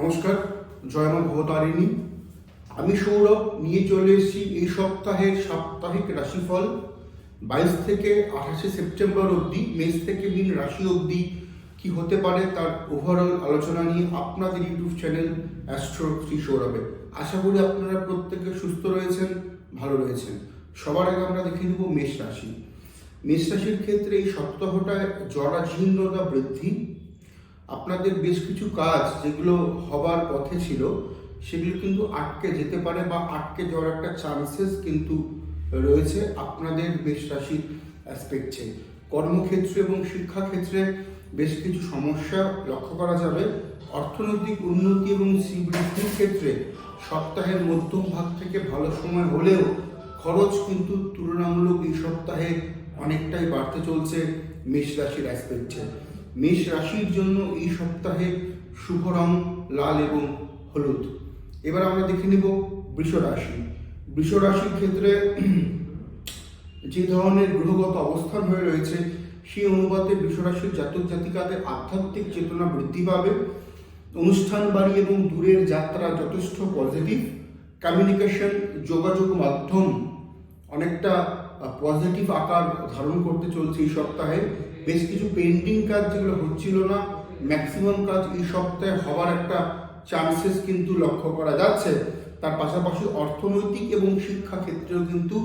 নমস্কার জয়মা ভবতারিণী। আমি সৌরভ, নিয়ে চলে এসেছি এই সপ্তাহের সাপ্তাহিক রাশিফল। বাইশ থেকে আঠাশে সেপ্টেম্বর অবধি, মেষ থেকে মিন রাশি অবধি কি হতে পারে তার ওভারঅল আলোচনা নিয়ে আপনাদের ইউটিউব চ্যানেল অ্যাস্ট্রো শ্রী সৌরভে। আশা করি আপনারা প্রত্যেকে সুস্থ রয়েছেন, ভালো রয়েছেন। সবার আগে আমরা দেখে নেব মেষ রাশি। মেষ রাশির ক্ষেত্রে এই সপ্তাহটায় জরাজীর্ণতা বৃদ্ধি আপনাদের বেশ কিছু কাজ যেগুলো হবার পথে ছিল, সেগুলো কিন্তু আটকে যেতে পারে বা আটকে যাওয়ার একটা চান্সেস কিন্তু রয়েছে আপনাদের বেশ রাশির অ্যাসপেক্টে কর্মক্ষেত্রে এবং শিক্ষাক্ষেত্রে বেশ কিছু সমস্যা লক্ষ্য করা যাবে। অর্থনৈতিক উন্নতি এবং শ্রীবৃদ্ধির ক্ষেত্রে সপ্তাহের মধ্যম ভাগ থেকে ভালো সময় হলেও খরচ কিন্তু তুলনামূলক এই সপ্তাহে অনেকটাই বাড়তে চলছে মেষ রাশির অ্যাসপেক্টে মেষ রাশির জন্য এই সপ্তাহে শুভ রং লাল এবং হলুদ। এবার আমরা দেখে নিব বৃষ রাশি। বৃষ রাশির ক্ষেত্রে যে ধরনের গ্রহগত অবস্থান হয়ে রয়েছে, সেই অনুপাতে বৃষ রাশির জাতক জাতিকাদের আধ্যাত্মিক চেতনা বৃদ্ধি পাবে। অনুষ্ঠান বাড়ি এবং দূরের যাত্রা যথেষ্ট পজিটিভ কমিউনিকেশন যোগাযোগ মাধ্যম অনেকটা পজিটিভ আকার ধারণ করতে চলছে এই সপ্তাহে। বেশ কিছু পেন্টিং কাজ যেগুলো হচ্ছিল না ম্যাক্সিমাম কাজ এই সপ্তাহে হওয়ার একটা চান্সেস কিন্তু লক্ষ্য করা যাচ্ছে। তার পাশাপাশি অর্থনৈতিক এবং শিক্ষা ক্ষেত্রেও কিন্তু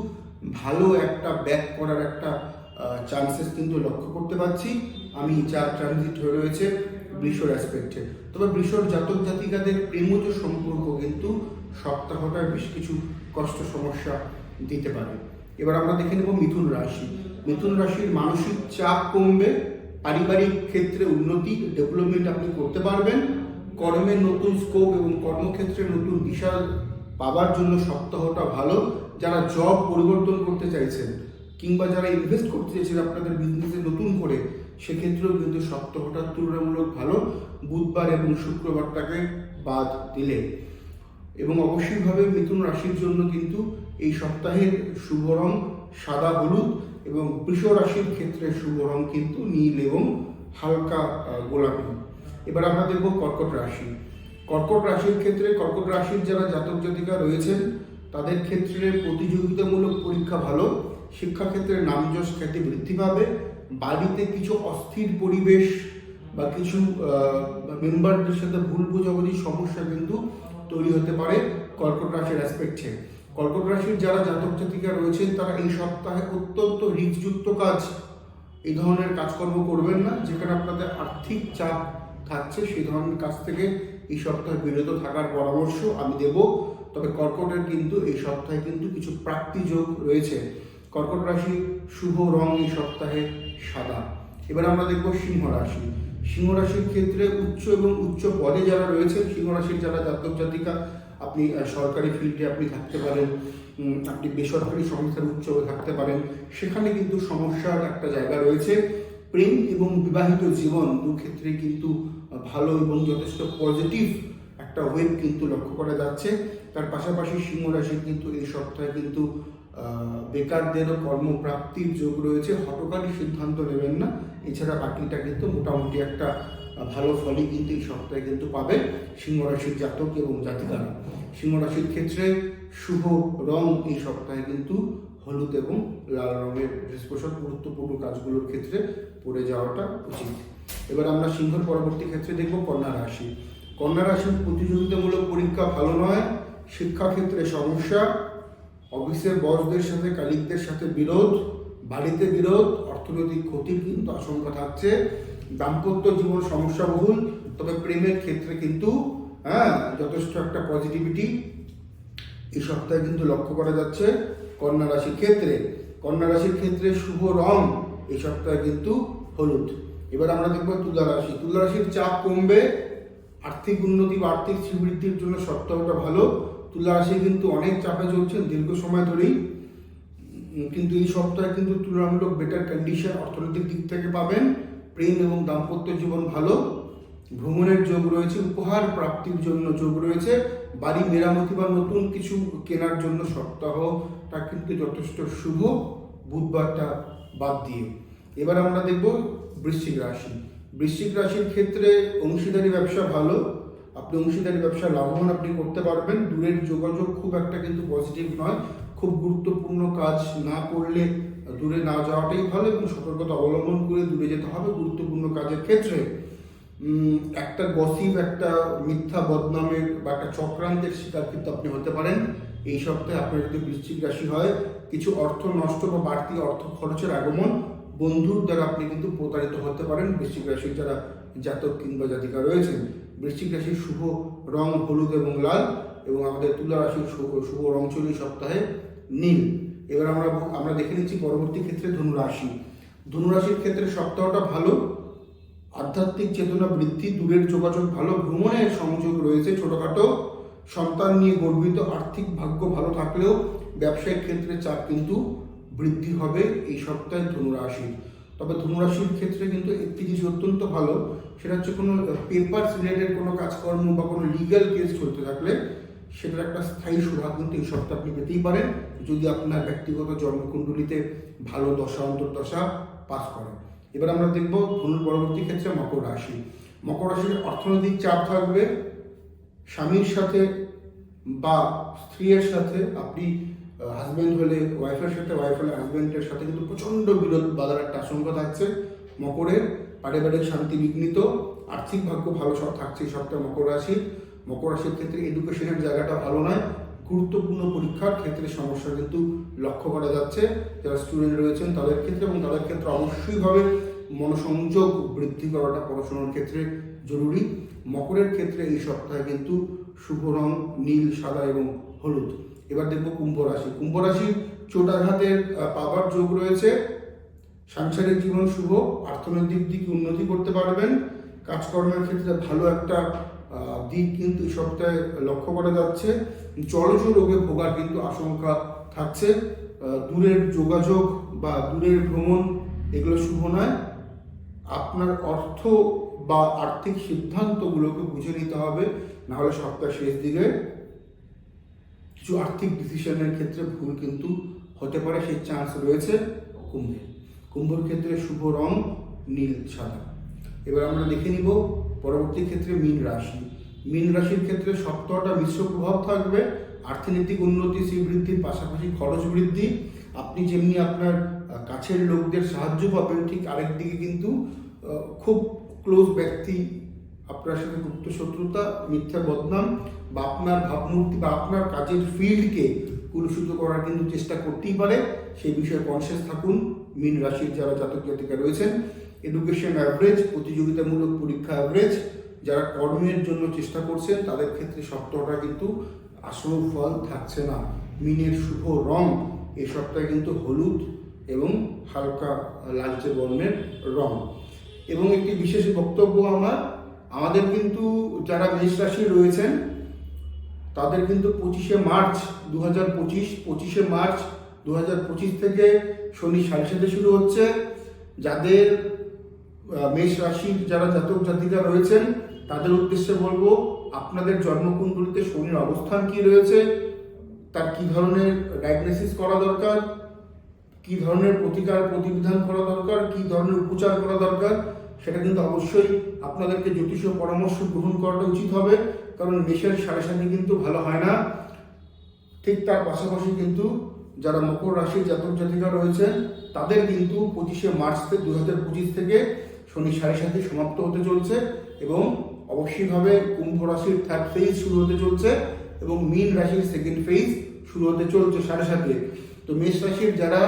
ভালো একটা ব্যাক করার একটা চান্সেস কিন্তু লক্ষ্য করতে পারছি। আমি যা ট্রানজিট হয়ে রয়েছে বৃষর অ্যাসপেক্টে তবে বৃষর জাতক জাতিকাদের প্রেমজ সম্পর্ক কিন্তু সপ্তাহটায় বেশ কিছু কষ্ট সমস্যা দিতে পারে। এবার আমরা দেখে নেব মিথুন রাশি। মিথুন রাশির মানসিক চাপ কমবে, পারিবারিক ক্ষেত্রে উন্নতি ডেভেলপমেন্ট আপনি করতে পারবেন। কর্মের নতুন স্কোপ এবং কর্মক্ষেত্রে নতুন দিশা পাবার জন্য সপ্তাহটা ভালো। যারা জব পরিবর্তন করতে চাইছেন কিংবা যারা ইনভেস্ট করতে চাইছেন আপনাদের বিজনেসে নতুন করে, সেক্ষেত্রেও কিন্তু সপ্তাহটা তুলনামূলক ভালো। বুধবার এবং শুক্রবারটাকে বাদ দিলে এবং অবশ্যইভাবে মিথুন রাশির জন্য কিন্তু এই সপ্তাহের শুভ রং সাদা হলুদ এবং বৃষ রাশির ক্ষেত্রে শুভ রং কিন্তু নীল এবং হালকা গোলাপি। এবার আমরা দেখব কর্কট রাশি। কর্কট রাশির ক্ষেত্রে কর্কট রাশির যারা জাতক জাতিকা রয়েছেন, তাদের ক্ষেত্রে প্রতিযোগিতামূলক পরীক্ষা ভালো, শিক্ষাক্ষেত্রে নামযশ খ্যাতি বৃদ্ধি পাবে, বাড়িতে কিছু অস্থির পরিবেশ বা কিছু মেম্বারদের সাথে ভুল বোঝাবুঝির সমস্যা কিন্তু তৈরি হতে পারে কর্কট রাশির অ্যাসপেক্টে কর্কট রাশির যারা জাতক জাতিকা রয়েছেন তারা এই সপ্তাহে অত্যন্ত রিস্কযুক্ত কাজ, এই ধরনের কাজকর্ম করবেন না। যেখানে আপনাদের আর্থিক চাপ থাকছে, সেই ধরনের কাজ থেকে এই সপ্তাহে বিরত থাকার পরামর্শ আমি দেব। তবে কর্কটের কিন্তু এই সপ্তাহে কিন্তু কিছু প্রাপ্তি যোগ রয়েছে। কর্কট রাশি শুভ রং এই সপ্তাহে সাদা। এবার আমরা দেখব সিংহ রাশি। সিংহ রাশির ক্ষেত্রে উচ্চ এবং উচ্চ পদে যারা রয়েছেন সিংহ রাশির যারা জাতক জাতিকা, আপনি সরকারি ফিল্ডে আপনি থাকতে পারেন আপনি বেসরকারি সংস্থার উচ্চ থাকতে পারেন। সেখানে কিন্তু সমস্যার একটা জায়গা রয়েছে। প্রেম এবং বিবাহিত জীবন দু ক্ষেত্রে কিন্তু ভালো এবং যথেষ্ট পজিটিভ একটা ওয়েব কিন্তু লক্ষ্য করা যাচ্ছে। তার পাশাপাশি সিংহ রাশির কিন্তু এই সপ্তাহে কিন্তু বেকারদেরও কর্মপ্রাপ্তির যোগ রয়েছে। হটকারী সিদ্ধান্ত নেবেন না। এছাড়া বাকিটা কিন্তু মোটামুটি একটা ভালো ফলই কিন্তু এই সপ্তাহে কিন্তু পাবে সিংহ রাশির জাতক এবং জাতিকারা। সিংহ রাশির ক্ষেত্রে শুভ রং এই সপ্তাহে কিন্তু হলুদ এবং লাল রঙের ড্রেস পোশাক গুরুত্বপূর্ণ কাজগুলোর ক্ষেত্রে পড়ে যাওয়াটা উচিত। এবার আমরা সিংহর পরবর্তী ক্ষেত্রে দেখব কন্যা রাশি। কন্যা রাশির প্রতিযোগিতামূলক পরীক্ষা ভালো নয়, শিক্ষাক্ষেত্রে সমস্যা অফিসের বসদের সাথে, কালিকদের সাথে বিরোধ, বাড়িতে বিরোধ, অর্থনৈতিক ক্ষতির কিন্তু আশঙ্কা থাকছে। দাম্পত্য জীবন সমস্যাবহুল, তবে প্রেমের ক্ষেত্রে কিন্তু হ্যাঁ যথেষ্ট একটা পজিটিভিটি এই সপ্তাহে কিন্তু লক্ষ্য করা যাচ্ছে কন্যা রাশির ক্ষেত্রে। কন্যা রাশির ক্ষেত্রে শুভ রং এই সপ্তাহে কিন্তু হলুদ। এবার আমরা দেখব তুলা রাশি। তুলা রাশির চাপ কমবে, আর্থিক উন্নতি বা আর্থিক শ্রীবৃদ্ধির জন্য সপ্তাহটা ভালো। তুলা রাশি কিন্তু অনেক চাপে চলছে, দীর্ঘ সময় ধরেই। কিন্তু এই সপ্তাহে কিন্তু তুলনামূলক বেটার কন্ডিশন অর্থনৈতিক দিক থেকে পাবেন। প্রেম এবং দাম্পত্য জীবন ভালো। ভ্রমণের যোগ রয়েছে, উপহার প্রাপ্তির জন্য যোগ রয়েছে। বাড়ি মেরামতি বা নতুন কিছু কেনার জন্য সপ্তাহটা কিন্তু যথেষ্ট শুভ। বুধবারটা বাদ দিয়ে। এবার আমরা দেখব বৃশ্চিক রাশি। বৃশ্চিক রাশির ক্ষেত্রে অংশীদারি ব্যবসা ভালো। অংশীদারি ব্যবসা লাভবান আপনি করতে পারবেন। দূরের যোগাযোগ খুব একটা কিন্তু পজিটিভ নয়। খুব গুরুত্বপূর্ণ কাজ না করলে দূরে না যাওয়াটাই ভালো এবং সতর্কতা অবলম্বন করে দূরে যেতে হবে গুরুত্বপূর্ণ কাজের ক্ষেত্রে। একটা গসিপ একটা মিথ্যা বদনামের বা একটা চক্রান্তের শিকার কিন্তু আপনি হতে পারেন। এই সপ্তাহে আপনার যদি বৃশ্চিক রাশি হয়, কিছু অর্থ নষ্ট বা বাড়তি অর্থ খরচের আগমন বন্ধুর দ্বারা আপনি কিন্তু প্রতারিত হতে পারেন। বৃশ্চিক রাশির যারা জাতক কিংবা জাতিকা রয়েছেন বৃশ্চিক রাশির শুভ রং হলুদ এবং লাল এবং আমাদের তুলা রাশির শুভ শুভ রং এই সপ্তাহে নীল। এবার আমরা আমরা দেখে নিচ্ছি পরবর্তী ক্ষেত্রে ধনুরাশি। ধনুরাশির ক্ষেত্রে সপ্তাহটা ভালো, আধ্যাত্মিক চেতনা বৃদ্ধি, দূরের যোগাযোগ ভালো ভ্রমণের সংযোগ রয়েছে ছোটখাটো, সন্তান নিয়ে গর্বিত, আর্থিক ভাগ্য ভালো থাকলেও ব্যবসায়িক ক্ষেত্রে চাপ কিন্তু বৃদ্ধি হবে এই সপ্তাহে ধনুরাশির। তবে ধনুরাশির ক্ষেত্রে কিন্তু একটি জিনিস অত্যন্ত ভালো সেটা হচ্ছে কোনো পেপারস রিলেটেড কোনো কাজকর্ম বা কোনো লিগ্যাল কেস চলতে থাকলে সেটার একটা স্থায়ী সুরাহা কিন্তু এই সপ্তাহে আপনি পেতেই পারেন। যদি আপনার ব্যক্তিগত জন্মকুণ্ডলিতে ভালো দশা, অন্তর্দশা পাস করে এবার আমরা দেখব ধনুর পরবর্তী ক্ষেত্রে মকর রাশি। মকর রাশির অর্থনৈতিক চাপ থাকবে। স্বামীর সাথে বা স্ত্রীর সাথে আপনি হাজব্যান্ড হলে ওয়াইফের সাথে ওয়াইফ হলে হাজব্যান্ডের সাথে কিন্তু প্রচণ্ড বিরোধ বাধার একটা আশঙ্কা থাকছে। মকরের পারিবারিক শান্তি বিঘ্নিত, আর্থিক ভাগ্য ভালো সব থাকছে সবটা মকর রাশি। মকর রাশির ক্ষেত্রে এডুকেশনের জায়গাটা ভালো নয়, গুরুত্বপূর্ণ পরীক্ষার ক্ষেত্রে সমস্যা কিন্তু লক্ষ্য করা যাচ্ছে। যারা স্টুডেন্ট রয়েছেন তাদের ক্ষেত্রে এবং তাদের ক্ষেত্রে অবশ্যইভাবে মনোসংযোগ বৃদ্ধি করাটা পড়াশোনার ক্ষেত্রে জরুরি। মকরের ক্ষেত্রে এই সপ্তাহে কিন্তু শুভ রং নীল, সাদা এবং হলুদ। এবার দেখব কুম্ভ রাশি। কুম্ভ রাশির চোটাঘাতের পাবার যোগ রয়েছে। সাংসারিক জীবন শুভ অর্থনৈতিক দিক উন্নতি করতে পারবেন। কাজকর্মের ক্ষেত্রে ভালো একটা দিক কিন্তু সপ্তাহে লক্ষ্য করা যাচ্ছে। জলজ রোগে ভোগার কিন্তু আশঙ্কা থাকছে। দূরের যোগাযোগ বা দূরের ভ্রমণ, এগুলো শুভ নয়। আপনার অর্থ বা আর্থিক সিদ্ধান্তগুলোকে বুঝে নিতে হবে। নাহলে সপ্তাহ শেষ দিকে কিছু আর্থিক ডিসিশনের ক্ষেত্রে ভুল কিন্তু হতে পারে, সেই চান্স রয়েছে কুম্ভে কুম্ভর ক্ষেত্রে শুভ রং নীল সাদা। এবার আমরা দেখে নিব পরবর্তী ক্ষেত্রে মীন রাশি। মীন রাশির ক্ষেত্রে সপ্তাহটা মিশ্র প্রভাব থাকবে অর্থনৈতিক উন্নতি শ্রীবৃদ্ধির পাশাপাশি খরচ বৃদ্ধি। আপনি যেমনি আপনার কাছের লোকদের সাহায্য পাবেন, ঠিক আরেক দিকে কিন্তু খুব ক্লোজ ব্যক্তি আপনার সাথে গুপ্ত শত্রুতা, মিথ্যা বদনাম বা আপনার ভাবমূর্তি বা আপনার কাজের ফিল্ডকে কুলুষিত করার কিন্তু চেষ্টা করতেই পারে। সেই বিষয়ে কনসিয়াস থাকুন। মীন রাশির যারা জাতক জাতিকা রয়েছেন এডুকেশন অ্যাভারেজ প্রতিযোগিতামূলক পরীক্ষা অ্যাভারেজ যারা কর্মের জন্য চেষ্টা করছেন, তাদের ক্ষেত্রে সপ্তাহটা কিন্তু আসল ফল থাকছে না। মিনের শুভ রং এই সপ্তাহে কিন্তু হলুদ এবং হালকা লালচে বর্ণের রং। এবং একটি বিশেষ বক্তব্য আমার আমাদের কিন্তু যারা মেষ রাশি রয়েছেন, তাদের কিন্তু পঁচিশে মার্চ দু হাজার পঁচিশ, পঁচিশে মার্চ দু হাজার পঁচিশ থেকে শনি সাড়ে শুরু হচ্ছে। যাদের মেষ রাশির যারা জাতক জাতিকা রয়েছেন, তাদের উদ্দেশ্যে বলব, আপনাদের জন্মকুণ্ডলিতে শনির অবস্থান কি রয়েছে, তার কি ধরনের ডায়াগনোসিস করা দরকার, কি ধরনের প্রতিকার, প্রতিবিধান করা দরকার, কি ধরনের উপচার করা দরকার সেটা কিন্তু অবশ্যই আপনাদেরকে জ্যোতিষ পরামর্শ গ্রহণ করাটা উচিত হবে, কারণ মেষের সাড়ে সাথে কিন্তু ভালো হয় না। ঠিক তার পাশাপাশি কিন্তু যারা মকর রাশির জাতক জাতিকা রয়েছেন তাদের কিন্তু পঁচিশে মার্চ থেকে দু হাজার পঁচিশ থেকে শনি সাড়ে সাথে সমাপ্ত হতে চলছে এবং অবশ্যইভাবে কুম্ভ রাশির থার্ড ফেজ শুরু হতে চলছে এবং মীন রাশির সেকেন্ড ফেজ শুরু হতে চলছে সাড়ে সাথে। তো মেষ রাশির যারা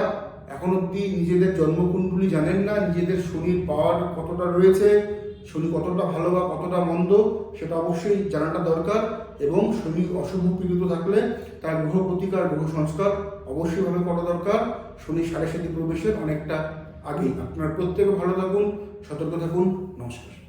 এখন অব্দি নিজেদের জন্মকুণ্ডলী জানেন না, নিজেদের শনির পাওয়ার কতটা রয়েছে শনি কতটা ভালো বা কতটা মন্দ, সেটা অবশ্যই জানাটা দরকার। এবং শনি অশুভ পীড়িত থাকলে তার গ্রহ প্রতিকার, গ্রহ সংস্কার অবশ্যইভাবে করা দরকার। শনি সাড়ে সাথে প্রবেশের অনেকটা আগে আপনার প্রত্যেকে ভালো থাকুন, সতর্ক থাকুন। নমস্কার।